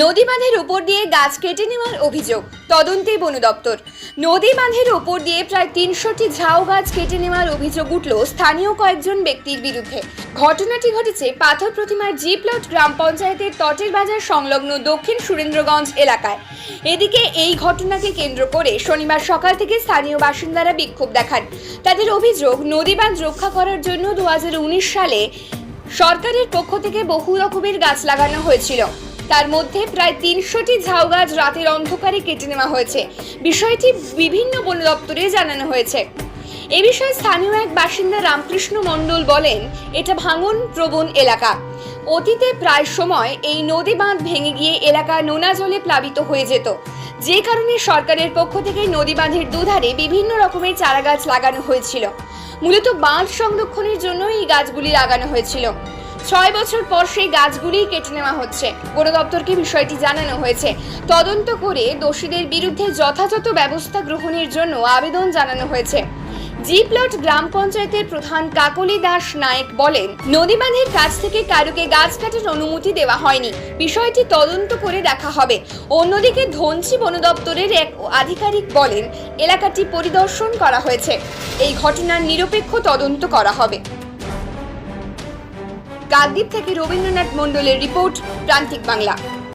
নদী বাঁধের উপর দিয়ে গাছ কেটে নেওয়ার অভিযোগ, তদন্তে বন দপ্তর। নদী বাঁধের উপর দিয়ে প্রায় তিনশোটি ঝাউ গাছ কেটে নেওয়ার অভিযোগ উঠল স্থানীয় কয়েকজন ব্যক্তির বিরুদ্ধে। ঘটনাটি ঘটেছে পাথর প্রতিমার জি প্লট গ্রাম পঞ্চায়েতের তটের বাজার সংলগ্ন দক্ষিণ সুরেন্দ্রগঞ্জ এলাকায়। এদিকে এই ঘটনাকে কেন্দ্র করে শনিবার সকাল থেকে স্থানীয় বাসিন্দারা বিক্ষোভ দেখান। তাদের অভিযোগ, নদী বাঁধ রক্ষা করার জন্য দু হাজার উনিশ সালে সরকারের পক্ষ থেকে বহু রকমের গাছ লাগানো হয়েছিল। তার মধ্যে প্রায় তিনশোটি ঝাউ গাছ রাতের অন্ধকারে কেটে নেওয়া হয়েছে। বিষয়টি বিভিন্ন বন দপ্তরে জানানো হয়েছে। এ বিষয়ে স্থানীয় এক বাসিন্দা রামকৃষ্ণ মণ্ডল বলেন, এটা ভাঙন প্রবণ এলাকা। অতীতে প্রায় সময় এই নদী বাঁধ ভেঙে গিয়ে এলাকা নোনা জলে প্লাবিত হয়ে যেত। যে কারণে সরকারের পক্ষ থেকে নদী বাঁধের দুধারে বিভিন্ন রকমের চারা গাছ লাগানো হয়েছিল। মূলত বাঁধ সংরক্ষণের জন্য এই গাছগুলি লাগানো হয়েছিল। ছয় বছর পর সেই গাছগুলি কেটে নেওয়া হচ্ছে। বন দপ্তরকে বিষয়টি জানানো হয়েছে। তদন্ত করে দোষীদের বিরুদ্ধে যথাযথ ব্যবস্থা গ্রহণের জন্য আবেদন জানানো হয়েছে। জিপ্লট গ্রাম পঞ্চায়েতের প্রধান কাকলি দাস নায়েক বলেন নদী বাঁধের কাছ থেকে কারুকে গাছ কাটার অনুমতি দেওয়া হয়নি। বিষয়টি তদন্ত করে দেখা হবে। অন্যদিকে ধনচি বন দপ্তরের এক আধিকারিক বলেন, এলাকাটি পরিদর্শন করা হয়েছে। এই ঘটনার নিরপেক্ষ তদন্ত করা হবে। কাকদ্বীপ থেকে রবীন্দ্রনাথ মণ্ডলের রিপোর্ট প্রান্তিক বাংলা।